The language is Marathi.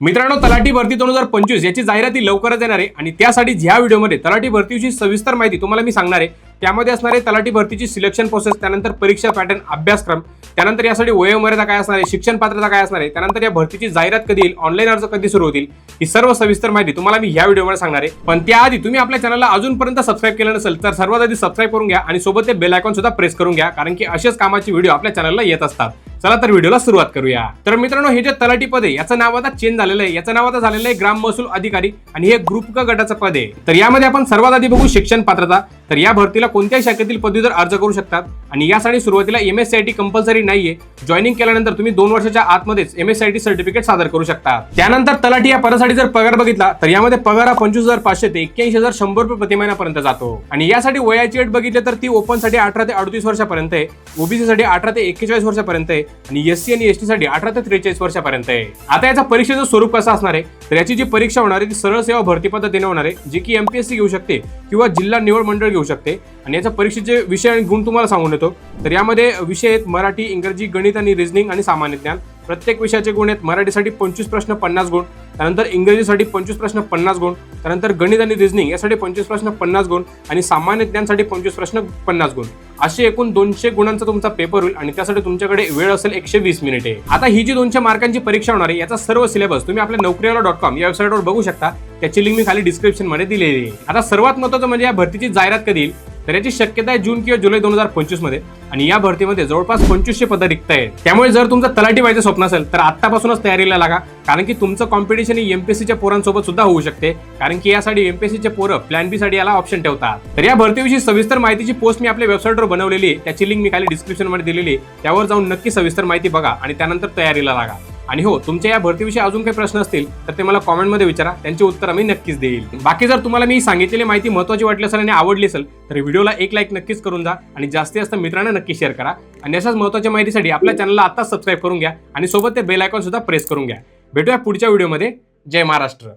मित्रांनो तलाठी भरती दोन हजार पंचवीस याची जाहिराती लवकरच येणार आहे आणि त्यासाठी ह्या व्हिडिओमध्ये तलाठी भरतीविषयी सविस्तर माहिती तुम्हाला मी सांगणार आहे त्यामध्ये असणारे तलाठी भरतीची सिलेक्शन प्रोसेस त्यानंतर परीक्षा पॅटर्न अभ्यासक्रम त्यानंतर यासाठी वयोमर्यादा काय असणार आहे शिक्षण पात्रता काय असणार आहे त्यानंतर या भरतीची जाहिरात कधी येईल ऑनलाईन अर्ज कधी सुरू होतील ही सर्व सविस्तर माहिती तुम्हाला मी या व्हिडिओमध्ये सांगणार आहे. पण त्याआधी तुम्ही आपल्या चॅनलला अजूनपर्यंत सबस्क्राईब केलं नसेल तर सर्वात आधी सबस्क्राईब करून घ्या आणि सोबत ते बेल आयकॉन सुद्धा प्रेस करून घ्या कारण की असेच कामाची व्हिडिओ आपल्या चॅनलला येत असतात. चला तर व्हिडिओला सुरुवात करूया. तर मित्रांनो हे जे तलाठी पद आहे याचं नाव आता चेंज झालेलं आहे. याचं नाव आता झालेलं आहे ग्राम महसूल अधिकारी आणि हे ग्रुप क गटाचं पद आहे. तर यामध्ये आपण सर्वात आधी बघू शिक्षण पात्रता. तर या भरतीला कोणत्याही शाखेतील पदवीधर अर्ज करू शकतात. आणि यासाठी सुरुवातीला M S C I T compulsory नाहीये. जॉईनिंग केल्यानंतर तुम्ही दोन वर्षाच्या आतमध्येच M S C I T certificate सादर करू शकता. त्यानंतर तलाठी या पदासाठी जर पगार बघितला तर यामध्ये पगार हा पंचवीस हजार पाचशे ते एक्क्याऐंशी हजार शंभर रुपये प्रति जातो. आणि यासाठी वयाची अट बघितली तर ती ओपनसाठी अठरा ते अडतीस वर्षापर्यंत आहे. ओबीसी साठी अठरा ते एक्केचाळीस वर्षापर्यंत आहे. आणि एससी आणि एस टी साठी अठरा ते त्रेचाळीस वर्षापर्यंत आहे. आता याचा परीक्षेचं स्वरूप कसं असणार आहे? तर याची जी परीक्षा होणार आहे ती सरळ सेवा भरती पद्धतीने होणार आहे जी की एम पी एस सी घेऊ शकते किंवा जिल्हा निवड मंडळ घेऊ शकते. आणि याच्या परीक्षेचे विषय आणि गुण तुम्हाला सांगून येतो तर यामध्ये विषय आहेत मराठी इंग्रजी गणित आणि रिझनिंग आणि सामान्य ज्ञान. प्रत्येक विषयाचे गुण आहेत. मराठीसाठी पंचवीस प्रश्न पन्नास गुण. त्यानंतर इंग्रजीसाठी पंचवीस प्रश्न पन्नास गुण. त्यानंतर गणित आणि रिझनिंग यासाठी पंचवीस प्रश्न पन्नास गुण. आणि सामान्य ज्ञानसाठी पंचवीस प्रश्न पन्नास गुण. असे एकूण दोनशे गुणांचा तुमचा पेपर होईल आणि त्यासाठी तुमच्याकडे वेळ असेल एकशे वीस मिनिटे. आता ही जी दोनशे मार्कांची परीक्षा होणार आहे याचा सर्व सिलेबस तुम्ही आपल्या नोकरीवाला डॉट कॉम या वेबसाईटवर बघू शकता. त्याची लिंक मी खाली डिस्क्रिप्शनमध्ये दिलेली आहे. आता सर्वात महत्त्वाचं म्हणजे या भरतीची जाहिरात कधी येईल? तर याची शक्यता आहे जून किंवा जुलै दोन हजार पंचवीसमध्ये. आणि या भरतीमध्ये जवळपास पंचवीसशे पदं रिक्त आहेत. त्यामुळे जर तुमचं तलाठी व्हायचं स्वप्न असेल तर आतापासूनच तयारीला लागा. कारण की तुमचं कॉम्पिटिशन ही एमपीएससीच्या पोरांसोबत सुद्धा होऊ शकते. कारण की यासाठी एमपीएससीचे पोरं प्लॅन बी साठी याला ऑप्शन ठेवतात. तर या भरतीविषयी सविस्तर माहितीची पोस्ट मी आपल्या वेबसाईटवर बनवलेली त्याची लिंक मी खाली डिस्क्रिप्शनमध्ये दिलेली त्यावर जाऊन नक्की सविस्तर माहिती बघा आणि त्यानंतर तयारीला लागा. आणि हो तुमच्या या भरतीविषयी अजून काही प्रश्न असतील तर ते मला कॉमेंटमध्ये विचारा. त्यांची उत्तर आम्ही नक्कीच देईल. बाकी जर तुम्हाला मी सांगितलेली माहिती महत्त्वाची वाटली असेल आणि आवडली असेल तर व्हिडिओला एक लाईक नक्कीच करून जा आणि जास्तीत जास्त मित्रांना नक्की शेअर करा. आणि अशाच महत्त्वाच्या माहितीसाठी आपल्या चॅनलला आताच सबस्क्राईब करून घ्या आणि सोबत ते बेल आयकॉन सुद्धा प्रेस करून घ्या. भेटूया पुढच्या व्हिडिओमध्ये जय महाराष्ट्र.